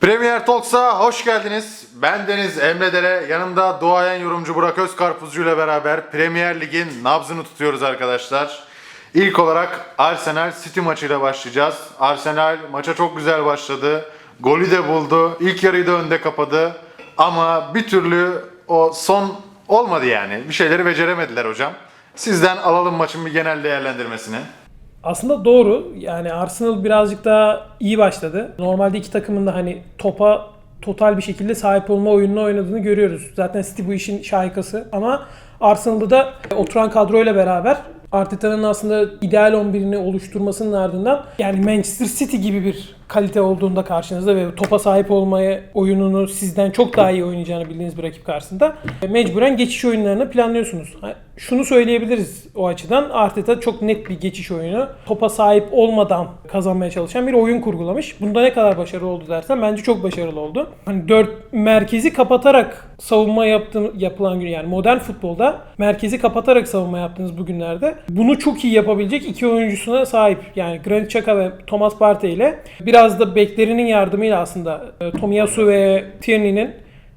Premier Talks'a hoş geldiniz. Ben Deniz Emre Dere, yanımda duayen yorumcu Burak Özkarpuzcu ile beraber Premier Lig'in nabzını tutuyoruz arkadaşlar. İlk olarak Arsenal City maçıyla başlayacağız. Arsenal maça çok güzel başladı. Golü de buldu. İlk yarıyı da önde kapadı. Ama bir türlü o son olmadı yani. Bir şeyleri beceremediler hocam. Sizden alalım maçın bir genel değerlendirmesini. Aslında doğru. Yani Arsenal birazcık daha iyi başladı. Normalde iki takımın da hani topa total bir şekilde sahip olma oyununu oynadığını görüyoruz. Zaten City bu işin şahikası. Ama Arsenal'da da oturan kadroyla beraber Arteta'nın aslında ideal 11'ini oluşturmasının ardından yani Manchester City gibi bir kalite olduğunda karşınızda ve topa sahip olmaya oyununu sizden çok daha iyi oynayacağını bildiğiniz bir rakip karşısında e, mecburen geçiş oyunlarını planlıyorsunuz. Şunu söyleyebiliriz o açıdan. Arteta çok net bir geçiş oyunu. Topa sahip olmadan kazanmaya çalışan bir oyun kurgulamış. Bunda ne kadar başarılı oldu dersen bence çok başarılı oldu. Hani dört merkezi kapatarak savunma yaptığım, yapılan gün yani modern futbolda merkezi kapatarak savunma yaptığınız bugünlerde bunu çok iyi yapabilecek iki oyuncusuna sahip. Yani Granit Xhaka ve Thomas Partey ile biraz da beklerinin yardımıyla aslında e, Tomiyasu ve Tierney'nin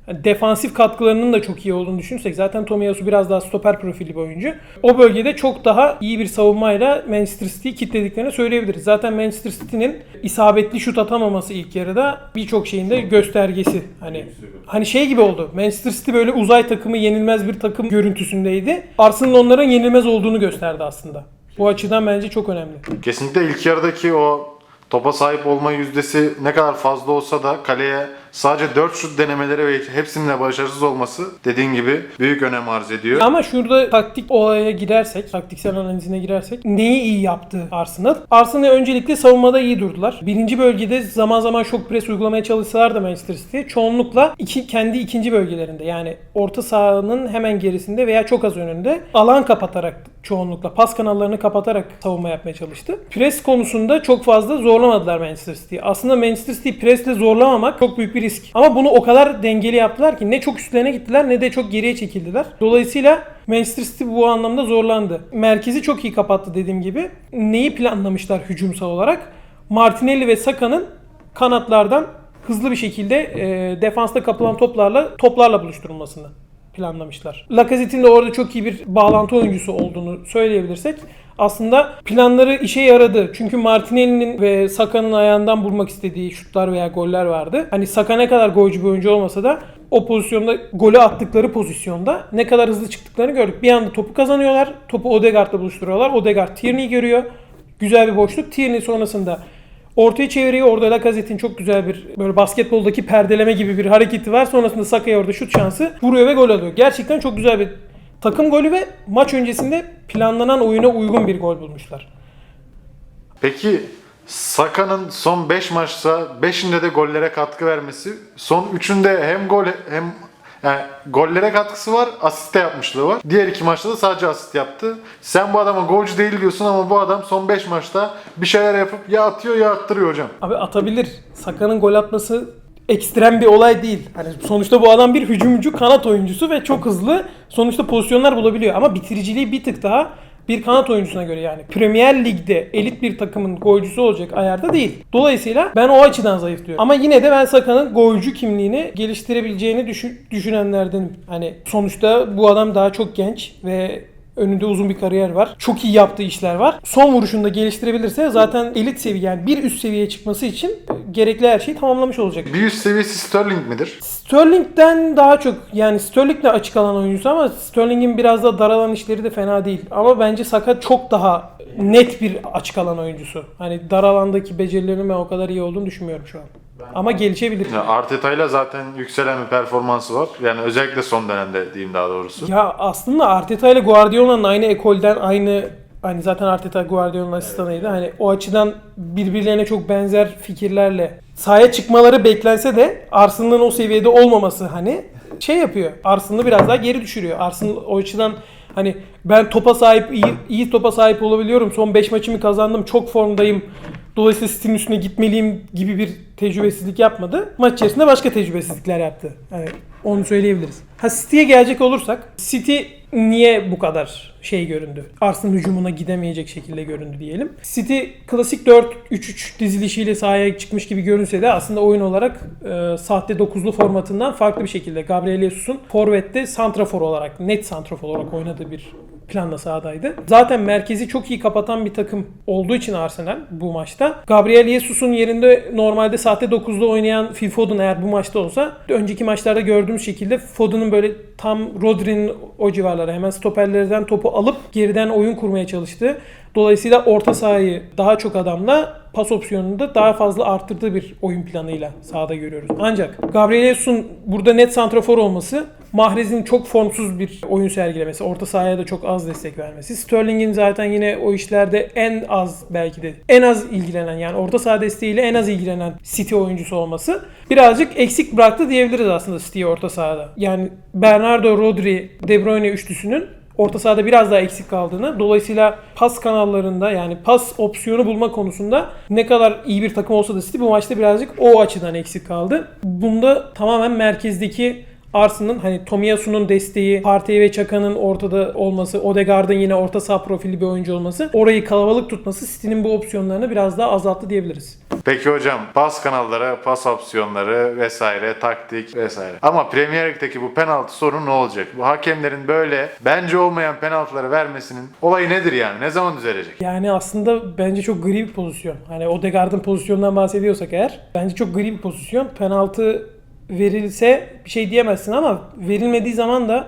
defansif katkılarının da çok iyi olduğunu düşünürsek zaten Tomiyasu biraz daha stoper profili bir oyuncu. O bölgede çok daha iyi bir savunmayla Manchester City'yi kitlediklerini söyleyebiliriz. Zaten Manchester City'nin isabetli şut atamaması ilk yarıda birçok şeyin de göstergesi. Hani hani şey gibi oldu. Manchester City böyle uzay takımı yenilmez bir takım görüntüsündeydi. Arsenal onların yenilmez olduğunu gösterdi aslında. Bu açıdan bence çok önemli. Kesinlikle ilk yarıdaki o topa sahip olma yüzdesi ne kadar fazla olsa da kaleye sadece 4 şut denemeleri ve hepsinde başarısız olması dediğin gibi büyük önem arz ediyor. Ama şurada taktik olaya girersek, taktiksel analizine girersek neyi iyi yaptı Arsenal? Arsenal öncelikle savunmada iyi durdular. Birinci bölgede zaman zaman şok pres uygulamaya çalışsalar da Manchester City çoğunlukla iki, kendi ikinci bölgelerinde yani orta sahanın hemen gerisinde veya çok az önünde alan kapatarak çoğunlukla pas kanallarını kapatarak savunma yapmaya çalıştı. Pres konusunda çok fazla zorlamadılar Manchester City'yi. Aslında Manchester City presle zorlamamak çok büyük bir risk. Ama bunu o kadar dengeli yaptılar ki ne çok üstlerine gittiler ne de çok geriye çekildiler. Dolayısıyla Manchester City bu anlamda zorlandı. Merkezi çok iyi kapattı dediğim gibi. Neyi planlamışlar hücumsal olarak? Martinelli ve Saka'nın kanatlardan hızlı bir şekilde e, defansta kapılan toplarla toplarla buluşturulmasını planlamışlar. Lacazette'in de orada çok iyi bir bağlantı oyuncusu olduğunu söyleyebilirsek aslında planları işe yaradı. Çünkü Martinelli'nin ve Saka'nın ayağından vurmak istediği şutlar veya goller vardı. Hani Saka ne kadar golcü bir oyuncu olmasa da o pozisyonda golü attıkları pozisyonda ne kadar hızlı çıktıklarını gördük. Bir anda topu kazanıyorlar. Topu Odegaard'la buluşturuyorlar. Odegaard Tierney'i görüyor. Güzel bir boşluk. Tierney sonrasında Ortaya çeviriyor. Orada Lacazette'in çok güzel bir böyle basketboldaki perdeleme gibi bir hareketi var. Sonrasında Saka'ya orada şut şansı vuruyor ve gol alıyor. Gerçekten çok güzel bir takım golü ve maç öncesinde planlanan oyuna uygun bir gol bulmuşlar. Peki Saka'nın son 5 maçta 5'inde de gollere katkı vermesi, son 3'ünde hem gol hem yani gollere katkısı var, asist de yapmışlığı var. Diğer iki maçta da sadece asist yaptı. Sen bu adama golcü değil diyorsun ama bu adam son 5 maçta bir şeyler yapıp ya atıyor ya attırıyor hocam. Abi atabilir. Saka'nın gol atması ekstrem bir olay değil. Hani sonuçta bu adam bir hücumcu kanat oyuncusu ve çok hızlı sonuçta pozisyonlar bulabiliyor. Ama bitiriciliği bir tık daha bir kanat oyuncusuna göre yani. Premier Lig'de elit bir takımın golcüsü olacak ayarda değil. Dolayısıyla ben o açıdan zayıf diyorum. Ama yine de ben Saka'nın golcü kimliğini geliştirebileceğini düşün, düşünenlerdenim. Hani sonuçta bu adam daha çok genç ve Önünde uzun bir kariyer var. Çok iyi yaptığı işler var. Son vuruşunda geliştirebilirse zaten elit seviye yani bir üst seviyeye çıkması için gerekli her şeyi tamamlamış olacak. Bir üst seviyesi Sterling midir? Sterling'den daha çok yani Sterling de açık alan oyuncusu ama Sterling'in biraz da daralan işleri de fena değil. Ama bence Saka çok daha net bir açık alan oyuncusu. Hani dar alandaki becerilerinin ben o kadar iyi olduğunu düşünmüyorum şu an. Ama gelişebilir. Ya Arteta'yla zaten yükselen bir performansı var. Yani özellikle son dönemde diyeyim daha doğrusu. Ya aslında Arteta ile Guardiola'nın aynı ekolden aynı hani zaten Arteta Guardiola'nın asistanıydı. Hani o açıdan birbirlerine çok benzer fikirlerle sahaya çıkmaları beklense de Arsenal'ın o seviyede olmaması hani şey yapıyor. Arsenal'ı biraz daha geri düşürüyor. Arsenal o açıdan hani ben topa sahip iyi, iyi topa sahip olabiliyorum. Son 5 maçımı kazandım. Çok formdayım Dolayısıyla City'nin üstüne gitmeliyim gibi bir tecrübesizlik yapmadı. Maç içerisinde başka tecrübesizlikler yaptı. Yani onu söyleyebiliriz. Ha City'ye gelecek olursak City niye bu kadar şey göründü? Arsenal hücumuna gidemeyecek şekilde göründü diyelim. City klasik 4-3-3 dizilişiyle sahaya çıkmış gibi görünse de aslında oyun olarak e, sahte 9'lu formatından farklı bir şekilde Gabriel Jesus'un forvette santrafor olarak, net santrafor olarak oynadığı bir planla sahadaydı. Zaten merkezi çok iyi kapatan bir takım olduğu için Arsenal bu maçta. Gabriel Jesus'un yerinde normalde sahte 9'da oynayan Phil Foden eğer bu maçta olsa önceki maçlarda gördüğümüz şekilde Foden'ın böyle tam Rodri'nin o civarlara hemen stoperlerden topu alıp geriden oyun kurmaya çalıştığı Dolayısıyla orta sahayı daha çok adamla pas opsiyonunu da daha fazla arttırdığı bir oyun planıyla sahada görüyoruz. Ancak Gabriel Jesus'un burada net santrafor olması, Mahrez'in çok formsuz bir oyun sergilemesi, orta sahaya da çok az destek vermesi, Sterling'in zaten yine o işlerde en az belki de en az ilgilenen yani orta saha desteğiyle en az ilgilenen City oyuncusu olması birazcık eksik bıraktı diyebiliriz aslında City'yi orta sahada. Yani Bernardo, Rodri, De Bruyne üçlüsünün orta sahada biraz daha eksik kaldığını, dolayısıyla pas kanallarında yani pas opsiyonu bulma konusunda ne kadar iyi bir takım olsa da City bu maçta birazcık o açıdan eksik kaldı. Bunda tamamen merkezdeki Arsenal'ın hani Tomiyasu'nun desteği, Partey ve Çaka'nın ortada olması, Odegaard'ın yine orta saha profilli bir oyuncu olması, orayı kalabalık tutması City'nin bu opsiyonlarını biraz daha azalttı diyebiliriz. Peki hocam pas kanalları, pas opsiyonları vesaire, taktik vesaire. Ama Premier Lig'deki bu penaltı sorunu ne olacak? Bu hakemlerin böyle bence olmayan penaltıları vermesinin olayı nedir yani? Ne zaman düzelecek? Yani aslında bence çok gri bir pozisyon. Hani Odegaard'ın pozisyonundan bahsediyorsak eğer bence çok gri bir pozisyon. Penaltı verilse bir şey diyemezsin ama verilmediği zaman da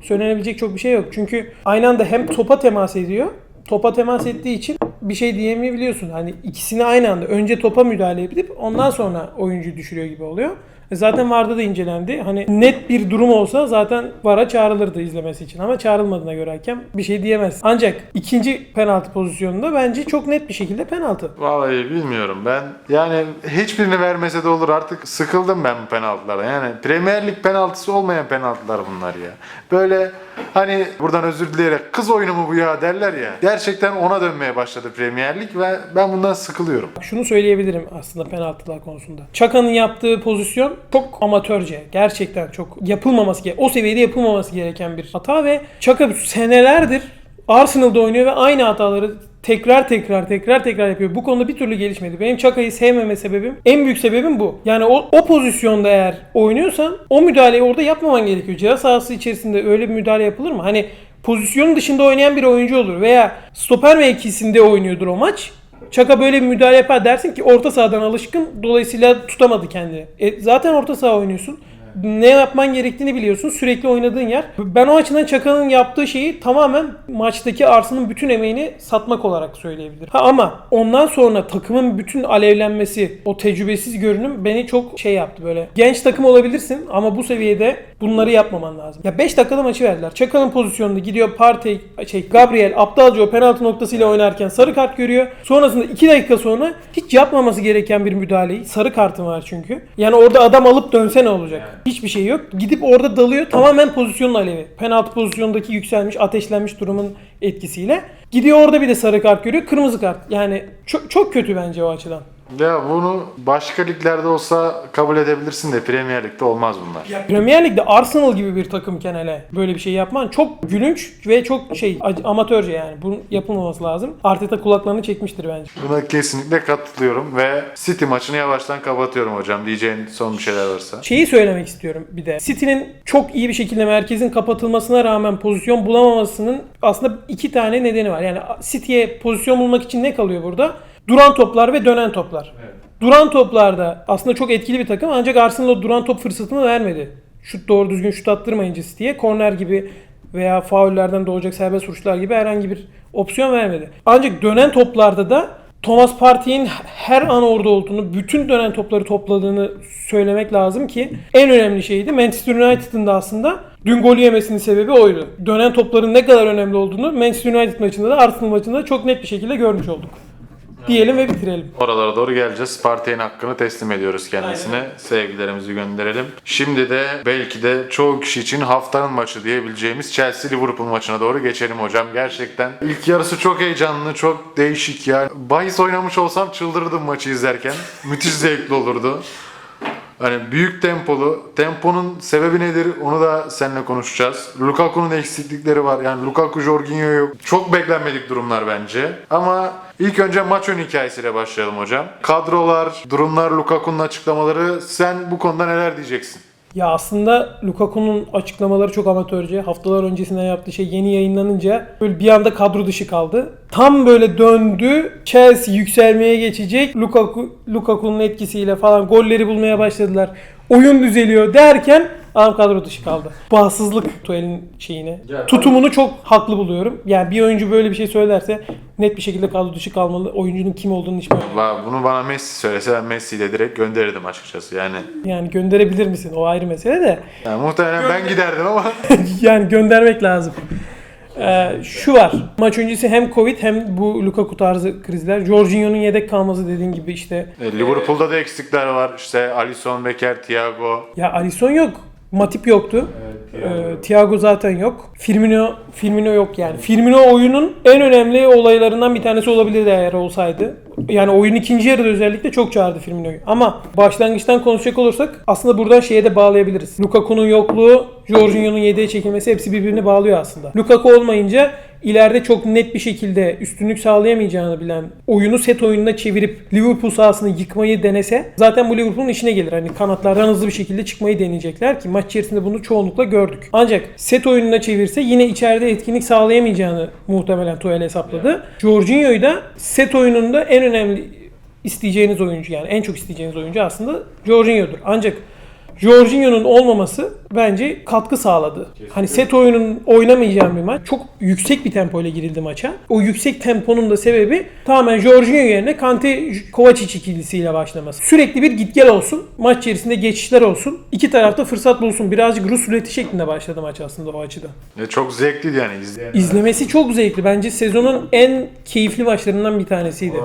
söylenebilecek çok bir şey yok. Çünkü aynı anda hem topa temas ediyor. Topa temas ettiği için bir şey diyemeyebiliyorsun. Hani ikisini aynı anda önce topa müdahale edip ondan sonra oyuncuyu düşürüyor gibi oluyor. E Zaten VAR'da da incelendi. Hani net bir durum olsa zaten VAR'a çağrılırdı izlemesi için ama çağrılmadığına göre hakem bir şey diyemez. Ancak ikinci penaltı pozisyonunda bence çok net bir şekilde penaltı. Vallahi bilmiyorum ben. Yani hiçbirini vermese de olur artık sıkıldım ben bu penaltılara. Yani Premier Lig penaltısı olmayan penaltılar bunlar ya. Böyle hani buradan özür dileyerek kız oyunu mu bu ya derler ya. Gerçekten ona dönmeye başladı Premier Lig ve ben bundan sıkılıyorum. Şunu söyleyebilirim aslında penaltılar konusunda. Çaka'nın yaptığı pozisyon çok amatörce. Gerçekten çok yapılmaması gereken, o seviyede yapılmaması gereken bir hata ve Çaka senelerdir Arsenal'da oynuyor ve aynı hataları tekrar tekrar tekrar tekrar yapıyor. Bu konuda bir türlü gelişmedi. Benim Çaka'yı sevmeme sebebim, en büyük sebebim bu. Yani o, o pozisyonda eğer oynuyorsan o müdahaleyi orada yapmaman gerekiyor. Ceza sahası içerisinde öyle bir müdahale yapılır mı? Hani pozisyonun dışında oynayan bir oyuncu olur veya stoper mevkisinde oynuyordur o maç. Çaka böyle bir müdahale yapar dersin ki orta sahadan alışkın dolayısıyla tutamadı kendini. E, zaten orta saha oynuyorsun. Ne yapman gerektiğini biliyorsun. Sürekli oynadığın yer. Ben o açıdan Çaka'nın yaptığı şeyi tamamen maçtaki Arsenal'ın bütün emeğini satmak olarak söyleyebilirim. Ha ama ondan sonra takımın bütün alevlenmesi, o tecrübesiz görünüm beni çok şey yaptı böyle. Genç takım olabilirsin ama bu seviyede bunları yapmaman lazım. Ya 5 dakikada maçı verdiler. Çaka'nın pozisyonunda gidiyor Partey, şey Gabriel aptalca o penaltı noktasıyla oynarken sarı kart görüyor. Sonrasında 2 dakika sonra hiç yapmaması gereken bir müdahaleyi, sarı kartı var çünkü. Yani orada adam alıp dönse ne olacak? Hiçbir şey yok. Gidip orada dalıyor. Tamamen pozisyonun alevi. Penaltı pozisyondaki yükselmiş, ateşlenmiş durumun etkisiyle. Gidiyor orada bir de sarı kart görüyor. Kırmızı kart. Yani çok, çok kötü bence o açıdan. Ya bunu başka liglerde olsa kabul edebilirsin de Premier Lig'de olmaz bunlar. Premier Lig'de Arsenal gibi bir takımken hele böyle bir şey yapman çok gülünç ve çok şey amatörce yani. Bunun yapılmaması lazım. Arteta kulaklarını çekmiştir bence. Buna kesinlikle katılıyorum ve City maçını yavaştan kapatıyorum hocam. Diyeceğin son bir şeyler varsa. Şeyi söylemek istiyorum bir de. City'nin çok iyi bir şekilde merkezin kapatılmasına rağmen pozisyon bulamamasının aslında iki tane nedeni var. Yani City'ye pozisyon bulmak için ne kalıyor burada? Duran toplar ve dönen toplar. Duran toplarda aslında çok etkili bir takım ancak Arsenal o duran top fırsatını vermedi. Şut doğru düzgün şut attırmayınca City'ye korner gibi veya faullerden doğacak serbest vuruşlar gibi herhangi bir opsiyon vermedi. Ancak dönen toplarda da Thomas Partey'in her an orada olduğunu, bütün dönen topları topladığını söylemek lazım ki en önemli şeydi. Manchester United'ın da aslında dün golü yemesinin sebebi oydu. Dönen topların ne kadar önemli olduğunu Manchester United maçında da Arsenal maçında da çok net bir şekilde görmüş olduk. Diyelim ve bitirelim. Oralara doğru geleceğiz. Partey'in hakkını teslim ediyoruz kendisine. Sevgilerimizi gönderelim. Şimdi de belki de çoğu kişi için haftanın maçı diyebileceğimiz Chelsea-Liverpool maçına doğru geçelim hocam. Gerçekten ilk yarısı çok heyecanlı, çok değişik ya. Bahis oynamış olsam çıldırırdım maçı izlerken. Müthiş zevkli olurdu. Hani büyük tempolu. Temponun sebebi nedir onu da seninle konuşacağız. Lukaku'nun eksiklikleri var. Yani Lukaku, Jorginho yok. Çok beklenmedik durumlar bence. Ama ilk önce maç ön hikayesiyle başlayalım hocam. Kadrolar, durumlar, Lukaku'nun açıklamaları. Sen bu konuda neler diyeceksin? Ya aslında Lukaku'nun açıklamaları çok amatörce. Haftalar öncesinden yaptığı şey yeni yayınlanınca böyle bir anda kadro dışı kaldı. Tam böyle döndü. Chelsea yükselmeye geçecek. Lukaku Lukaku'nun etkisiyle falan golleri bulmaya başladılar. Oyun düzeliyor derken adam kadro dışı kaldı. Bağımsızlık Tuel'in şeyine. Tutumunu çok haklı buluyorum. Yani bir oyuncu böyle bir şey söylerse net bir şekilde kadro dışı kalmalı. Oyuncunun kim olduğunu hiç bilmiyorum. Va- Bunu bana Messi söylese ben Messi'yle direkt gönderirdim açıkçası. Yani, Yani gönderebilir misin? O ayrı mesele de. yani muhtemelen ben giderdim ama yani göndermek lazım. Ee, şu var. Maç öncesi hem Covid hem bu Lukaku tarzı krizler. Jorginho'nun yedek kalması dediğin gibi işte. E, Liverpool'da da eksikler var. İşte Alisson, Becker, Thiago. Ya Alisson yok. Matip yoktu. Ee, Thiago zaten yok. Firmino Firmino yok yani. Firmino oyunun en önemli olaylarından bir tanesi olabilirdi eğer olsaydı. Yani oyun ikinci yarıda özellikle çok çağırdı Firmino'yu. Ama başlangıçtan konuşacak olursak aslında buradan şeye de bağlayabiliriz. Lukaku'nun yokluğu, Jorginho'nun yedeğe çekilmesi hepsi birbirini bağlıyor aslında. Lukaku olmayınca ileride çok net bir şekilde üstünlük sağlayamayacağını bilen oyunu set oyununa çevirip Liverpool sahasını yıkmayı denese zaten bu Liverpool'un işine gelir. Hani kanatlardan hızlı bir şekilde çıkmayı deneyecekler ki maç içerisinde bunu çoğunlukla gördük. Ancak set oyununa çevirse yine içeride etkinlik sağlayamayacağını muhtemelen Tuchel hesapladı. Jorginho'yu da set oyununda en önemli isteyeceğiniz oyuncu yani en çok isteyeceğiniz oyuncu aslında Jorginho'dur. Ancak Jorginho'nun olmaması bence katkı sağladı. Hani set oyunun oynamayacağım bir maç. Çok yüksek bir tempo ile girildi maça. O yüksek temponun da sebebi tamamen Jorginho yerine Kante Kovacic ikilisiyle başlaması. Sürekli bir git gel olsun. Maç içerisinde geçişler olsun. İki tarafta fırsat bulsun. Birazcık Rus ruleti şeklinde başladı maç aslında o açıdan. E, çok zevkliydi yani izleyen. İzlemesi çok zevkli. Bence sezonun en keyifli maçlarından bir tanesiydi.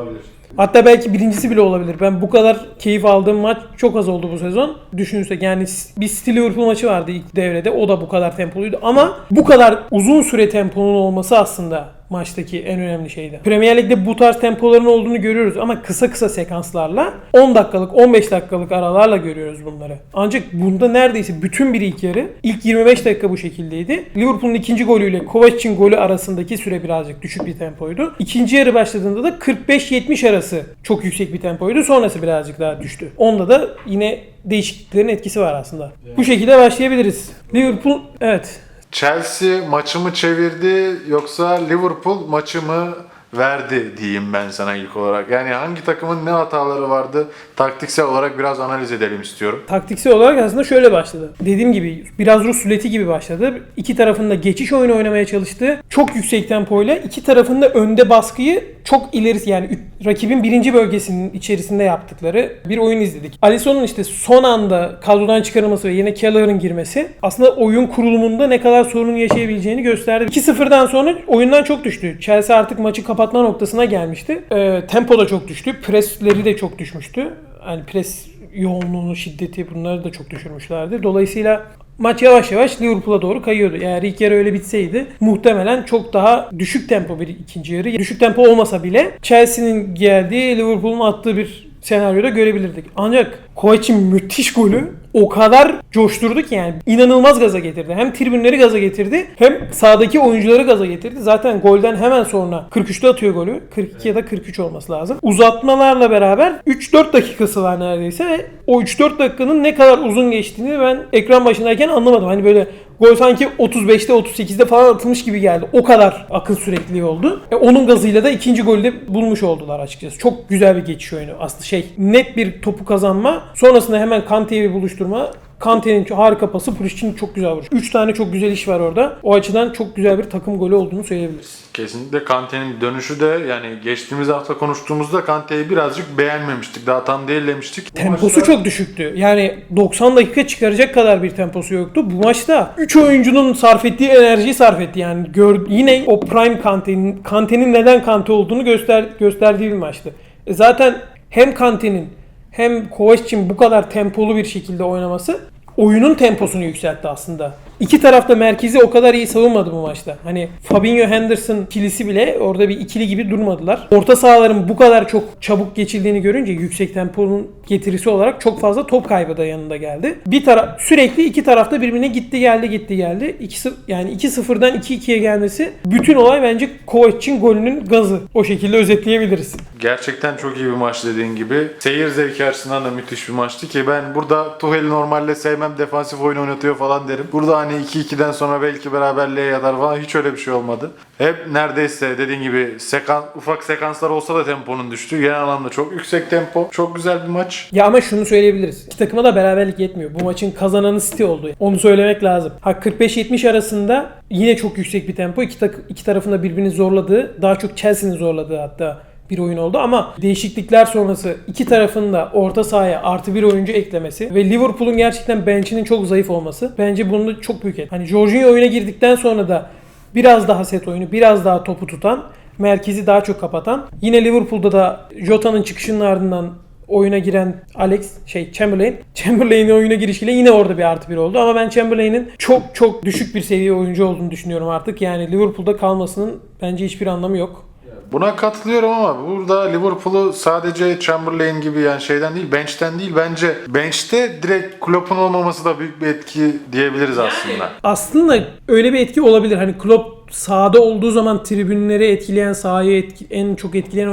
Hatta belki birincisi bile olabilir. Ben bu kadar keyif aldığım maç çok az oldu bu sezon. Düşünürsek yani bir City Liverpool maçı vardı ilk devrede. O da bu kadar tempoluydu. Ama bu kadar uzun süre temponun olması aslında maçtaki en önemli şeydi. Premier Lig'de bu tarz tempoların olduğunu görüyoruz ama kısa kısa sekanslarla 10 dakikalık 15 dakikalık aralarla görüyoruz bunları. Ancak bunda neredeyse bütün bir ilk yarı ilk 25 dakika bu şekildeydi. Liverpool'un ikinci golüyle Kovacic'in golü arasındaki süre birazcık düşük bir tempoydu. İkinci yarı başladığında da 45-70 arası çok yüksek bir tempoydu. Sonrası birazcık daha düştü. Onda da yine değişikliklerin etkisi var aslında. Bu şekilde başlayabiliriz. Liverpool evet Chelsea maçı mı çevirdi yoksa Liverpool maçı mı verdi diyeyim ben sana ilk olarak. Yani hangi takımın ne hataları vardı taktiksel olarak biraz analiz edelim istiyorum. Taktiksel olarak aslında şöyle başladı. Dediğim gibi biraz Rus ruleti gibi başladı. İki tarafında geçiş oyunu oynamaya çalıştı. Çok yüksek tempoyla iki tarafında önde baskıyı çok ilerisi yani rakibin birinci bölgesinin içerisinde yaptıkları bir oyun izledik. Alisson'un işte son anda kadrodan çıkarılması ve yine Kelleher'ın girmesi aslında oyun kurulumunda ne kadar sorun yaşayabileceğini gösterdi. 2-0'dan sonra oyundan çok düştü. Chelsea artık maçı kapatma noktasına gelmişti. Ee, tempo da çok düştü. Presleri de çok düşmüştü. Yani pres yoğunluğunu, şiddeti bunları da çok düşürmüşlerdi. Dolayısıyla maç yavaş yavaş Liverpool'a doğru kayıyordu. Eğer ilk yarı öyle bitseydi muhtemelen çok daha düşük tempo bir ikinci yarı. Düşük tempo olmasa bile Chelsea'nin geldiği Liverpool'un attığı bir senaryoda görebilirdik. Ancak Kovacic'in müthiş golü o kadar coşturdu ki yani inanılmaz gaza getirdi. Hem tribünleri gaza getirdi hem sahadaki oyuncuları gaza getirdi. Zaten golden hemen sonra 43'te atıyor golü. 42 ya da 43 olması lazım. Uzatmalarla beraber 3-4 dakikası var neredeyse ve o 3-4 dakikanın ne kadar uzun geçtiğini ben ekran başındayken anlamadım. Hani böyle gol sanki 35'te 38'de falan atılmış gibi geldi. O kadar akıl sürekliliği oldu. E, onun gazıyla da ikinci golü de bulmuş oldular açıkçası. Çok güzel bir geçiş oyunu. Aslında şey net bir topu kazanma. Sonrasında hemen Kante'yi buluşturma. Kante'nin harika pası, Pulisic çok güzel vuruş. 3 tane çok güzel iş var orada. O açıdan çok güzel bir takım golü olduğunu söyleyebiliriz. Kesinlikle Kante'nin dönüşü de yani geçtiğimiz hafta konuştuğumuzda Kante'yi birazcık beğenmemiştik. Daha tam değil demiştik. Bu Temposu maçta- çok düşüktü. Yani 90 dakika çıkaracak kadar bir temposu yoktu. Bu maçta 3 oyuncunun sarf ettiği enerjiyi sarf etti. Yani gör, yine o prime Kante'nin Kante'nin neden Kante olduğunu göster, gösterdiği bir maçtı. E Zaten hem Kante'nin hem Kovacic'in bu kadar tempolu bir şekilde oynaması oyunun temposunu yükseltti aslında. İki tarafta merkezi o kadar iyi savunmadı bu maçta. Hani Fabinho Henderson ikilisi bile orada bir ikili gibi durmadılar. Orta sahaların bu kadar çok çabuk geçildiğini görünce yüksek temponun getirisi olarak çok fazla top kaybı da yanında geldi. Bir taraf sürekli iki tarafta birbirine gitti geldi gitti geldi. 2 yani 2-0'dan 2-2'ye gelmesi bütün olay bence Kovacic'in golünün gazı. O şekilde özetleyebiliriz. Gerçekten çok iyi bir maç dediğin gibi. Seyir zevki açısından da müthiş bir maçtı ki ben burada Tuhel'i normalde sevmem defansif oyun oynatıyor falan derim. Burada hani 2-2'den sonra belki beraberliğe yatar falan hiç öyle bir şey olmadı. Hep neredeyse dediğin gibi sekan, ufak sekanslar olsa da temponun düştü. Genel anlamda çok yüksek tempo. Çok güzel bir maç. Ya ama şunu söyleyebiliriz. İki takıma da beraberlik yetmiyor. Bu maçın kazananı City oldu. Onu söylemek lazım. Ha 45-70 arasında yine çok yüksek bir tempo. İki, tak iki tarafın da birbirini zorladığı, daha çok Chelsea'nin zorladığı hatta bir oyun oldu ama değişiklikler sonrası iki tarafın da orta sahaya artı bir oyuncu eklemesi ve Liverpool'un gerçekten bench'inin çok zayıf olması bence bunda çok büyük et. Hani Jorginho oyuna girdikten sonra da biraz daha set oyunu, biraz daha topu tutan, merkezi daha çok kapatan. Yine Liverpool'da da Jota'nın çıkışının ardından oyuna giren Alex şey Chamberlain. Chamberlain'in oyuna girişiyle yine orada bir artı bir oldu. Ama ben Chamberlain'in çok çok düşük bir seviye oyuncu olduğunu düşünüyorum artık. Yani Liverpool'da kalmasının bence hiçbir anlamı yok. Buna katılıyorum ama burada Liverpool'u sadece Chamberlain gibi yani şeyden değil, bench'ten değil bence bench'te direkt Klopp'un olmaması da büyük bir etki diyebiliriz aslında. Aslında öyle bir etki olabilir. Hani Klopp sahada olduğu zaman tribünleri etkileyen, sahayı etki- en çok etkileyen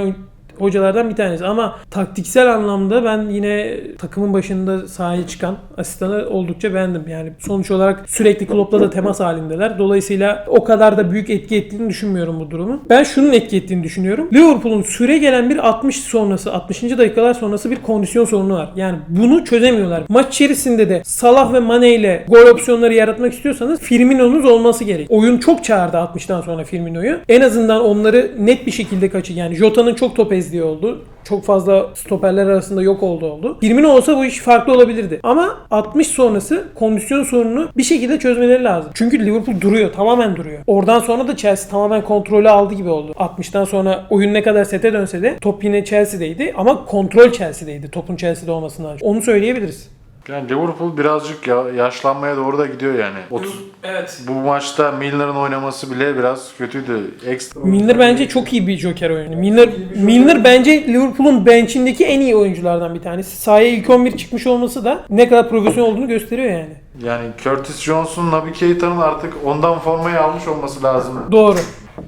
hocalardan bir tanesi. Ama taktiksel anlamda ben yine takımın başında sahaya çıkan asistanı oldukça beğendim. Yani sonuç olarak sürekli Klopp'la da temas halindeler. Dolayısıyla o kadar da büyük etki ettiğini düşünmüyorum bu durumun. Ben şunun etki ettiğini düşünüyorum. Liverpool'un süre gelen bir 60 sonrası, 60. dakikalar sonrası bir kondisyon sorunu var. Yani bunu çözemiyorlar. Maç içerisinde de Salah ve Mane ile gol opsiyonları yaratmak istiyorsanız Firmino'nuz olması gerek. Oyun çok çağırdı 60'tan sonra Firmino'yu. En azından onları net bir şekilde kaçı. Yani Jota'nın çok top ezdiği oldu. Çok fazla stoperler arasında yok oldu oldu. Firmino olsa bu iş farklı olabilirdi. Ama 60 sonrası kondisyon sorununu bir şekilde çözmeleri lazım. Çünkü Liverpool duruyor. Tamamen duruyor. Oradan sonra da Chelsea tamamen kontrolü aldı gibi oldu. 60'tan sonra oyun ne kadar sete dönse de top yine Chelsea'deydi ama kontrol Chelsea'deydi. Topun Chelsea'de olmasından. Onu söyleyebiliriz. Yani Liverpool birazcık ya- yaşlanmaya doğru da gidiyor yani. 30 Evet. bu maçta Milner'ın oynaması bile biraz kötüydü. Ekstra Milner bence çok iyi bir joker oyuncu. Milner, Milner bence Liverpool'un bench'indeki en iyi oyunculardan bir tanesi. Sahaya ilk 11 çıkmış olması da ne kadar profesyonel olduğunu gösteriyor yani. Yani Curtis Jones'un Naby Keita'nın artık ondan formayı almış olması lazım. Doğru.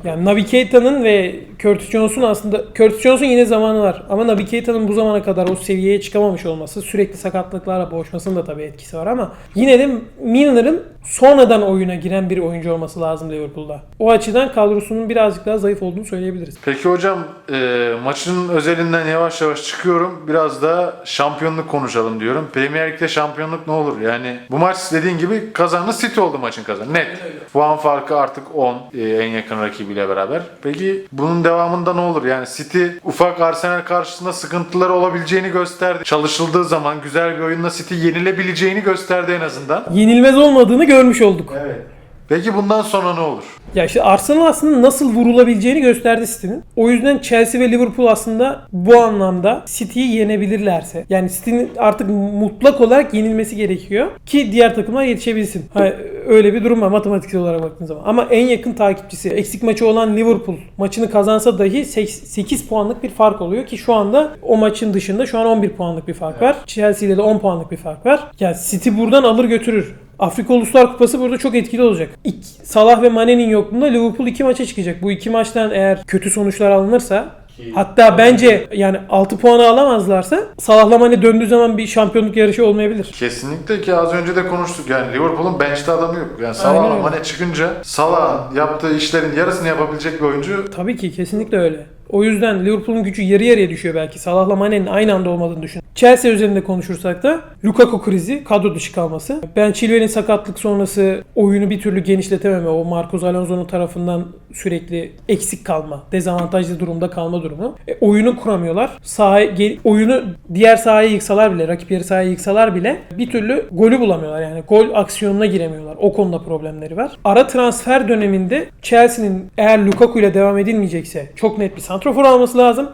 Yani Keita'nın ve Curtis Jones'un aslında Curtis Jones'un yine zamanı var. Ama Keita'nın bu zamana kadar o seviyeye çıkamamış olması, sürekli sakatlıklarla boğuşmasının da tabii etkisi var ama yine de Milner'ın sonradan oyuna giren bir oyuncu olması lazım Liverpool'da. O açıdan kadrosunun birazcık daha zayıf olduğunu söyleyebiliriz. Peki hocam e, maçın özelinden yavaş yavaş çıkıyorum. Biraz da şampiyonluk konuşalım diyorum. Premier Lig'de şampiyonluk ne olur? Yani bu maç dediğin gibi kazanı City oldu maçın kazanı. Net. Puan farkı artık 10 e, en yakın rakibiyle beraber. Peki bunun devamında ne olur? Yani City ufak Arsenal karşısında sıkıntıları olabileceğini gösterdi. Çalışıldığı zaman güzel bir oyunla City yenilebileceğini gösterdi en azından. Yenilmez olmadığını görmüş olduk. Evet. Peki bundan sonra ne olur? Ya işte Arsenal aslında nasıl vurulabileceğini gösterdi City'nin. O yüzden Chelsea ve Liverpool aslında bu anlamda City'yi yenebilirlerse. Yani City'nin artık mutlak olarak yenilmesi gerekiyor ki diğer takımlar yetişebilsin. Ha, öyle bir durum var matematiksel olarak baktığın zaman. Ama en yakın takipçisi eksik maçı olan Liverpool maçını kazansa dahi 8 puanlık bir fark oluyor ki şu anda o maçın dışında şu an 11 puanlık bir fark var. Chelsea ile de 10 puanlık bir fark var. Yani City buradan alır götürür. Afrika Uluslar Kupası burada çok etkili olacak. İk, Salah ve Mane'nin yokluğunda Liverpool iki maça çıkacak. Bu iki maçtan eğer kötü sonuçlar alınırsa hatta bence yani 6 puanı alamazlarsa Salah'la Mane döndüğü zaman bir şampiyonluk yarışı olmayabilir. Kesinlikle ki az önce de konuştuk yani Liverpool'un bench'te adamı yok. Yani Aynen Salah öyle. Mane çıkınca Salah yaptığı işlerin yarısını yapabilecek bir oyuncu Tabii ki kesinlikle öyle. O yüzden Liverpool'un gücü yarı yarıya düşüyor belki. Salah'la Mane'nin aynı anda olmadığını düşün. Chelsea üzerinde konuşursak da Lukaku krizi, kadro dışı kalması. Ben Chilwell'in sakatlık sonrası oyunu bir türlü genişletememe, o Marcos Alonso'nun tarafından sürekli eksik kalma, dezavantajlı durumda kalma durumu. E, oyunu kuramıyorlar. Sahaya, ge- oyunu diğer sahaya yıksalar bile, rakip yarı sahaya yıksalar bile bir türlü golü bulamıyorlar. Yani gol aksiyonuna giremiyorlar. O konuda problemleri var. Ara transfer döneminde Chelsea'nin eğer Lukaku ile devam edilmeyecekse çok net bir santrofor alması lazım.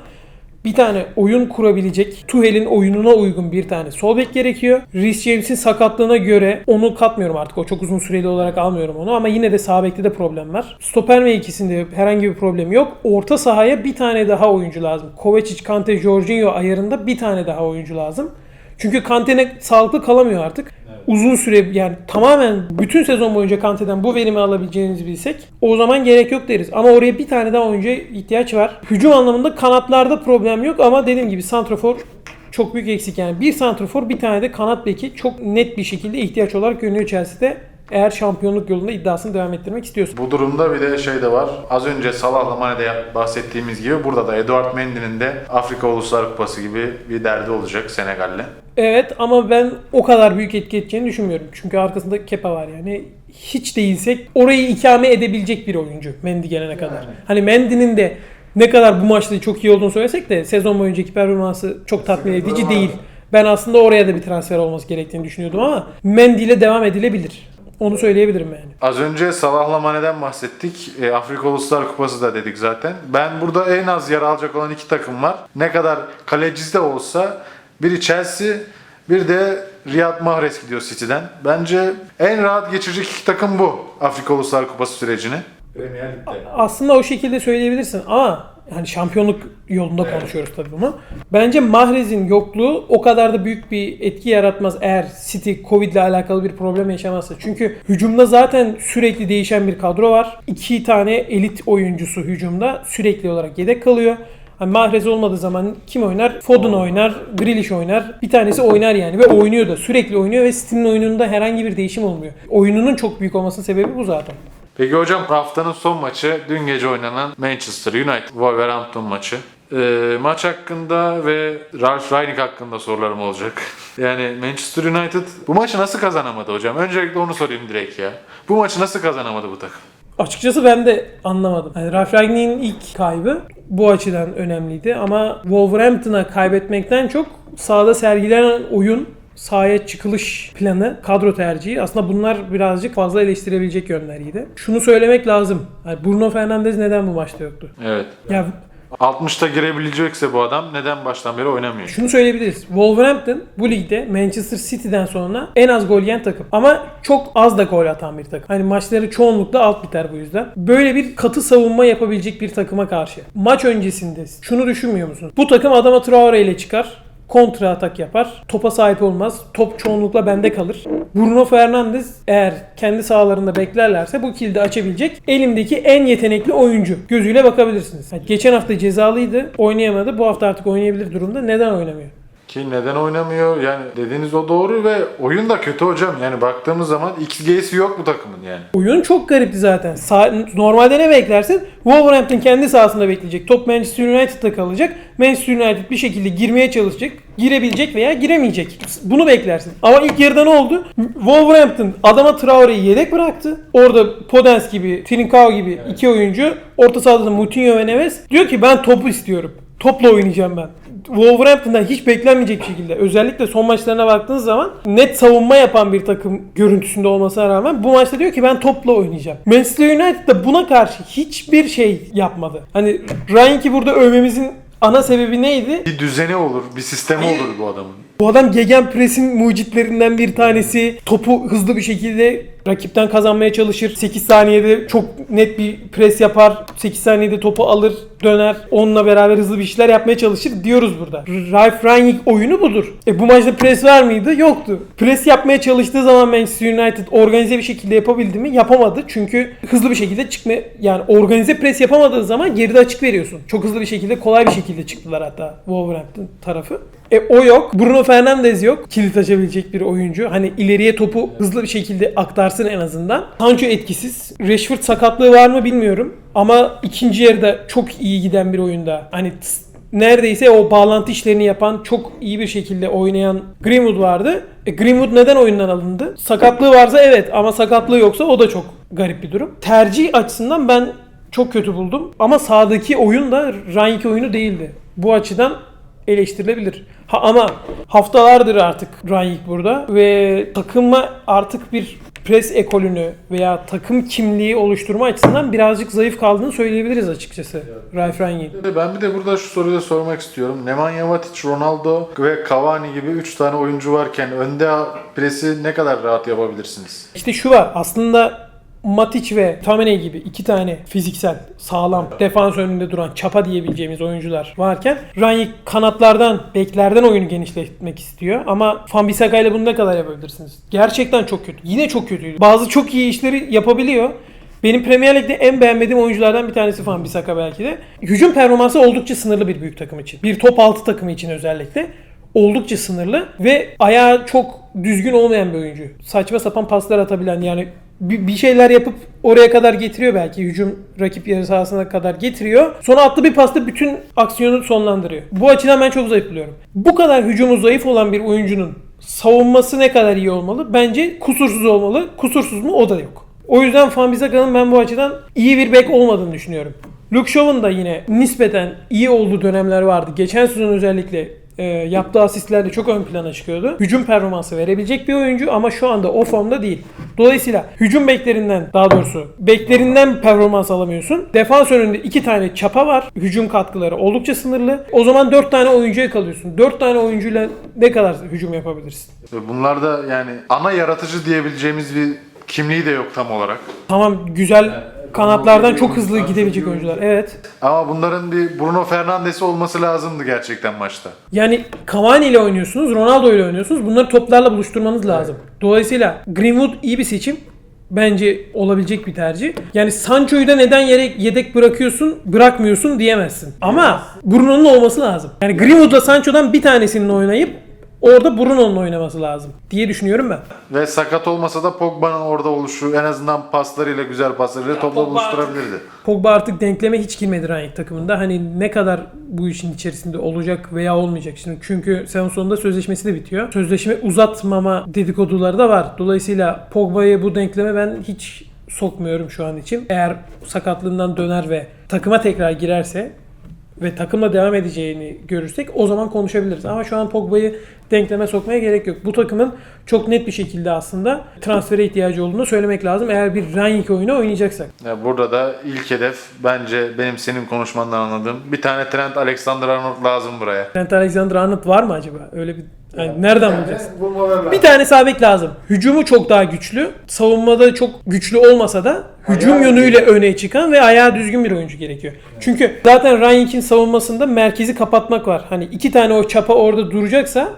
bir tane oyun kurabilecek, Tuhel'in oyununa uygun bir tane sol bek gerekiyor. Reece James'in sakatlığına göre onu katmıyorum artık. O çok uzun süreli olarak almıyorum onu ama yine de sağ bekte de problem var. Stoper mevkisinde herhangi bir problem yok. Orta sahaya bir tane daha oyuncu lazım. Kovacic, Kante, Jorginho ayarında bir tane daha oyuncu lazım. Çünkü Kante'ne sağlıklı kalamıyor artık. Uzun süre yani tamamen bütün sezon boyunca Kante'den bu verimi alabileceğinizi bilsek o zaman gerek yok deriz. Ama oraya bir tane daha oyuncuya ihtiyaç var. Hücum anlamında kanatlarda problem yok ama dediğim gibi santrafor çok büyük eksik yani. Bir santrafor bir tane de kanat beki çok net bir şekilde ihtiyaç olarak görünüyor Chelsea'de. Eğer şampiyonluk yolunda iddiasını devam ettirmek istiyorsa. Bu durumda bir de şey de var. Az önce Salah'la Mane'de bahsettiğimiz gibi burada da Eduard Mendy'nin de Afrika Uluslar Kupası gibi bir derdi olacak Senegal'le. Evet ama ben o kadar büyük etki edeceğini düşünmüyorum. Çünkü arkasında Kepa var yani. Hiç değilsek orayı ikame edebilecek bir oyuncu Mendy gelene kadar. Hani Mendy'nin de ne kadar bu maçta çok iyi olduğunu söylesek de sezon boyuncaki performansı çok tatmin edici değil. Ben aslında oraya da bir transfer olması gerektiğini düşünüyordum ama Mendy ile devam edilebilir. Onu söyleyebilirim yani. Az önce Salah'la Mane'den bahsettik. E, Afrika Uluslar Kupası da dedik zaten. Ben burada en az yer alacak olan iki takım var. Ne kadar kalecisi de olsa biri Chelsea, bir de Riyad Mahrez gidiyor City'den. Bence en rahat geçirecek iki takım bu Afrika Uluslar Kupası sürecini. Premier Lig'de. Aslında o şekilde söyleyebilirsin ama hani şampiyonluk yolunda konuşuyoruz tabii bunu. Bence Mahrez'in yokluğu o kadar da büyük bir etki yaratmaz eğer City Covid ile alakalı bir problem yaşamazsa. Çünkü hücumda zaten sürekli değişen bir kadro var. İki tane elit oyuncusu hücumda sürekli olarak yedek kalıyor. Hani Mahrez olmadığı zaman kim oynar? Foden oynar, Grealish oynar. Bir tanesi oynar yani ve oynuyor da. Sürekli oynuyor ve City'nin oyununda herhangi bir değişim olmuyor. Oyununun çok büyük olmasının sebebi bu zaten. Peki hocam haftanın son maçı dün gece oynanan Manchester United Wolverhampton maçı. Ee, maç hakkında ve Ralf Rangnick hakkında sorularım olacak. Yani Manchester United bu maçı nasıl kazanamadı hocam? Öncelikle onu sorayım direkt ya. Bu maçı nasıl kazanamadı bu takım? Açıkçası ben de anlamadım. Yani Ralf Rangnick'in ilk kaybı bu açıdan önemliydi ama Wolverhampton'a kaybetmekten çok sahada sergilenen oyun sahaya çıkılış planı, kadro tercihi aslında bunlar birazcık fazla eleştirebilecek yönleriydi. Şunu söylemek lazım. Yani Bruno Fernandes neden bu maçta yoktu? Evet. Ya 60'ta girebilecekse bu adam neden baştan beri oynamıyor? şunu söyleyebiliriz. Wolverhampton bu ligde Manchester City'den sonra en az gol yiyen takım. Ama çok az da gol atan bir takım. Hani maçları çoğunlukla alt biter bu yüzden. Böyle bir katı savunma yapabilecek bir takıma karşı. Maç öncesinde şunu düşünmüyor musunuz? Bu takım adama Traore ile çıkar kontra atak yapar. Topa sahip olmaz. Top çoğunlukla bende kalır. Bruno Fernandes eğer kendi sahalarında beklerlerse bu kilidi açabilecek elimdeki en yetenekli oyuncu gözüyle bakabilirsiniz. Yani geçen hafta cezalıydı. Oynayamadı. Bu hafta artık oynayabilir durumda. Neden oynamıyor? Ki neden oynamıyor? Yani dediğiniz o doğru ve oyun da kötü hocam. Yani baktığımız zaman XG'si yok bu takımın yani. Oyun çok garipti zaten. Sa- normalde ne beklersin? Wolverhampton kendi sahasında bekleyecek. Top Manchester United'da kalacak. Manchester United bir şekilde girmeye çalışacak. Girebilecek veya giremeyecek. Bunu beklersin. Ama ilk yarıda ne oldu? Wolverhampton adama Traore'yi yedek bıraktı. Orada Podence gibi, Trincao gibi iki oyuncu. Orta sahada da Moutinho ve Neves. Diyor ki ben topu istiyorum. Topla oynayacağım ben. Wolverhampton'dan hiç beklenmeyecek bir şekilde özellikle son maçlarına baktığınız zaman net savunma yapan bir takım görüntüsünde olmasına rağmen bu maçta diyor ki ben topla oynayacağım. Manchester United da buna karşı hiçbir şey yapmadı. Hani Ryan'ki burada övmemizin ana sebebi neydi? Bir düzeni olur, bir sistemi olur bu adamın. Bu adam Gegenpress'in mucitlerinden bir tanesi. Topu hızlı bir şekilde rakipten kazanmaya çalışır. 8 saniyede çok net bir pres yapar. 8 saniyede topu alır, döner. Onunla beraber hızlı bir şeyler yapmaya çalışır diyoruz burada. Ralf Rangnick oyunu budur. E bu maçta pres var mıydı? Yoktu. Pres yapmaya çalıştığı zaman Manchester United organize bir şekilde yapabildi mi? Yapamadı. Çünkü hızlı bir şekilde çıkma yani organize pres yapamadığı zaman geride açık veriyorsun. Çok hızlı bir şekilde, kolay bir şekilde çıktılar hatta Wolverhampton tarafı. E o yok. Bruno Fernandes yok. Kilit açabilecek bir oyuncu. Hani ileriye topu hızlı bir şekilde aktarsın en azından. Sancho etkisiz. Rashford sakatlığı var mı bilmiyorum. Ama ikinci yarıda çok iyi giden bir oyunda. Hani neredeyse o bağlantı işlerini yapan çok iyi bir şekilde oynayan Greenwood vardı. E Greenwood neden oyundan alındı? Sakatlığı varsa evet ama sakatlığı yoksa o da çok garip bir durum. Tercih açısından ben çok kötü buldum. Ama sahadaki oyun da Rangnick oyunu değildi. Bu açıdan eleştirilebilir. Ha, ama haftalardır artık Rangnick burada ve takıma artık bir pres ekolünü veya takım kimliği oluşturma açısından birazcık zayıf kaldığını söyleyebiliriz açıkçası Ralf Rangnick'in. Ben bir de burada şu soruyu da sormak istiyorum. Nemanja Matic, Ronaldo ve Cavani gibi 3 tane oyuncu varken önde presi ne kadar rahat yapabilirsiniz? İşte şu var aslında Matic ve Tamene gibi iki tane fiziksel, sağlam, defans önünde duran çapa diyebileceğimiz oyuncular varken Rangnick kanatlardan, beklerden oyunu genişletmek istiyor. Ama Fambisaka ile bunu ne kadar yapabilirsiniz? Gerçekten çok kötü. Yine çok kötüydü. Bazı çok iyi işleri yapabiliyor. Benim Premier Lig'de en beğenmediğim oyunculardan bir tanesi Fambisaka belki de. Hücum performansı oldukça sınırlı bir büyük takım için. Bir top altı takımı için özellikle oldukça sınırlı ve ayağı çok düzgün olmayan bir oyuncu. Saçma sapan paslar atabilen yani bir şeyler yapıp oraya kadar getiriyor belki hücum rakip yarı sahasına kadar getiriyor. Sonra attığı bir pasta bütün aksiyonu sonlandırıyor. Bu açıdan ben çok zayıf buluyorum. Bu kadar hücumu zayıf olan bir oyuncunun savunması ne kadar iyi olmalı? Bence kusursuz olmalı. Kusursuz mu? O da yok. O yüzden Fambisaka'nın ben bu açıdan iyi bir bek olmadığını düşünüyorum. Luke Shaw'un da yine nispeten iyi olduğu dönemler vardı. Geçen sezon özellikle e, yaptığı asistlerle çok ön plana çıkıyordu. Hücum performansı verebilecek bir oyuncu ama şu anda o formda değil. Dolayısıyla hücum beklerinden daha doğrusu beklerinden performans alamıyorsun. Defans önünde iki tane çapa var. Hücum katkıları oldukça sınırlı. O zaman dört tane oyuncuya kalıyorsun. Dört tane oyuncuyla ne kadar hücum yapabilirsin? Bunlar da yani ana yaratıcı diyebileceğimiz bir kimliği de yok tam olarak. Tamam güzel kanatlardan çok hızlı gidebilecek oyuncular. Evet. Ama bunların bir Bruno Fernandes'i olması lazımdı gerçekten maçta. Yani Cavani ile oynuyorsunuz, Ronaldo ile oynuyorsunuz. Bunları toplarla buluşturmanız lazım. Dolayısıyla Greenwood iyi bir seçim. Bence olabilecek bir tercih. Yani Sancho'yu da neden yere yedek bırakıyorsun, bırakmıyorsun diyemezsin. Ama Bruno'nun olması lazım. Yani Greenwood'la Sancho'dan bir tanesinin oynayıp orada Bruno'nun oynaması lazım diye düşünüyorum ben. Ve sakat olmasa da Pogba'nın orada oluşu en azından paslarıyla güzel paslarıyla topla Pogba- buluşturabilirdi. Pogba artık denkleme hiç girmedi Rangnick takımında. Hani ne kadar bu işin içerisinde olacak veya olmayacak. Şimdi çünkü sezon sonunda sözleşmesi de bitiyor. Sözleşme uzatmama dedikoduları da var. Dolayısıyla Pogba'yı bu denkleme ben hiç sokmuyorum şu an için. Eğer sakatlığından döner ve takıma tekrar girerse ve takımla devam edeceğini görürsek o zaman konuşabiliriz. Ama şu an Pogba'yı denkleme sokmaya gerek yok. Bu takımın çok net bir şekilde aslında transfere ihtiyacı olduğunu söylemek lazım. Eğer bir Rangnick oyunu oynayacaksak. Ya burada da ilk hedef bence benim senin konuşmandan anladığım bir tane Trent Alexander-Arnold lazım buraya. Trent Alexander-Arnold var mı acaba? Öyle bir yani nereden bulacağız? Bir tane sağ bek lazım. Hücumu çok daha güçlü. Savunmada çok güçlü olmasa da hücum Ayağı yönüyle öne çıkan ve ayağı düzgün bir oyuncu gerekiyor. Çünkü zaten Rangnick'in savunmasında merkezi kapatmak var. Hani iki tane o çapa orada duracaksa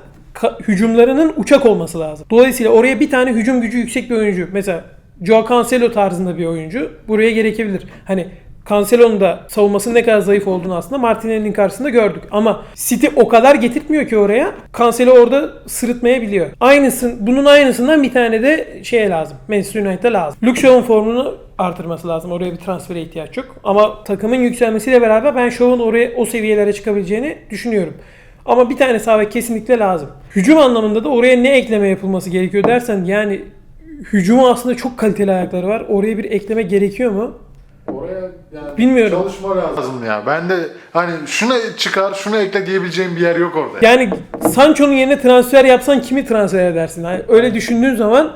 hücumlarının uçak olması lazım. Dolayısıyla oraya bir tane hücum gücü yüksek bir oyuncu. Mesela Joao Cancelo tarzında bir oyuncu buraya gerekebilir. Hani Cancelo'nun da savunmasının ne kadar zayıf olduğunu aslında Martinelli'nin karşısında gördük. Ama City o kadar getirtmiyor ki oraya. Cancelo orada sırıtmayabiliyor. Aynısın, bunun aynısından bir tane de şeye lazım. Manchester United'a lazım. Luke Shaw'un formunu artırması lazım. Oraya bir transfere ihtiyaç yok. Ama takımın yükselmesiyle beraber ben Shaw'un oraya o seviyelere çıkabileceğini düşünüyorum. Ama bir tane sağ kesinlikle lazım. Hücum anlamında da oraya ne ekleme yapılması gerekiyor dersen yani hücumu aslında çok kaliteli ayakları var. Oraya bir ekleme gerekiyor mu? Oraya yani Bilmiyorum. çalışma lazım ya. Ben de hani şuna çıkar, şuna ekle diyebileceğim bir yer yok orada. Yani Sancho'nun yerine transfer yapsan kimi transfer edersin? Hani öyle düşündüğün zaman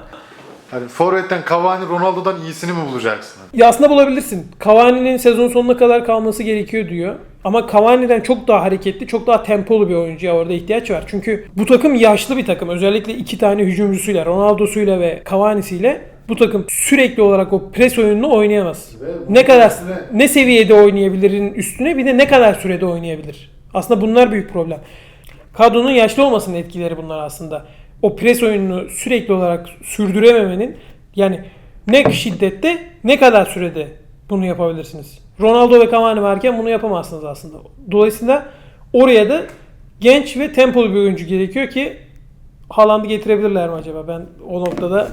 Hani forvetten Cavani, Ronaldo'dan iyisini mi bulacaksın? ya aslında bulabilirsin. Cavani'nin sezon sonuna kadar kalması gerekiyor diyor. Ama Cavani'den çok daha hareketli, çok daha tempolu bir oyuncuya orada ihtiyaç var. Çünkü bu takım yaşlı bir takım. Özellikle iki tane hücumcusuyla, Ronaldo'suyla ve Cavani'siyle bu takım sürekli olarak o pres oyununu oynayamaz. Ne kadar üstüne- ne seviyede oynayabilirin üstüne bir de ne kadar sürede oynayabilir. Aslında bunlar büyük problem. Kadronun yaşlı olmasının etkileri bunlar aslında. O pres oyununu sürekli olarak sürdürememenin yani ne şiddette ne kadar sürede bunu yapabilirsiniz. Ronaldo ve Cavani varken bunu yapamazsınız aslında. Dolayısıyla oraya da genç ve tempolu bir oyuncu gerekiyor ki Haaland'ı getirebilirler mi acaba? Ben o noktada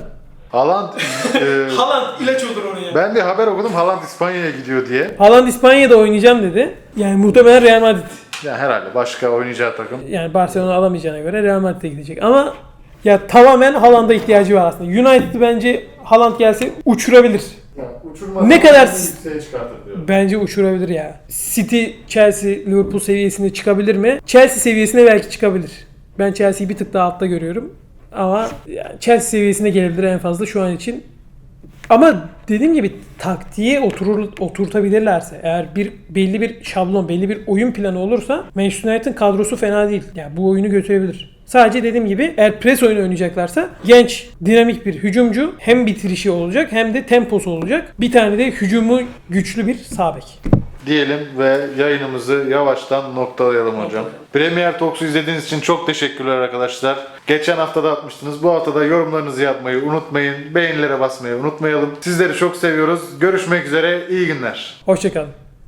Haaland, e, Haaland ilaç olur oraya. ben bir haber okudum Haaland İspanya'ya gidiyor diye. Haaland İspanya'da oynayacağım dedi. Yani muhtemelen Real Madrid. Ya herhalde başka oynayacağı takım. Yani Barcelona alamayacağına göre Real Madrid'e gidecek. Ama ya tamamen Haaland'a ihtiyacı var aslında. United bence Haaland gelse uçurabilir. Ne kadar- yükseğe çıkartır diyorum. Bence uçurabilir ya. City, Chelsea, Liverpool seviyesinde çıkabilir mi? Chelsea seviyesine belki çıkabilir. Ben Chelsea'yi bir tık daha altta görüyorum. Ama yani Chelsea seviyesine gelebilir en fazla şu an için. Ama dediğim gibi taktiğe oturur, oturtabilirlerse eğer bir belli bir şablon, belli bir oyun planı olursa Manchester United'ın kadrosu fena değil. Yani bu oyunu götürebilir. Sadece dediğim gibi eğer pres oyunu oynayacaklarsa genç, dinamik bir hücumcu hem bitirişi olacak hem de temposu olacak. Bir tane de hücumu güçlü bir sağ bek. Diyelim ve yayınımızı yavaştan noktalayalım hocam. Premier Talks'u izlediğiniz için çok teşekkürler arkadaşlar. Geçen hafta da atmıştınız. Bu hafta da yorumlarınızı yapmayı unutmayın. Beğenilere basmayı unutmayalım. Sizleri çok seviyoruz. Görüşmek üzere. İyi günler. Hoşçakalın.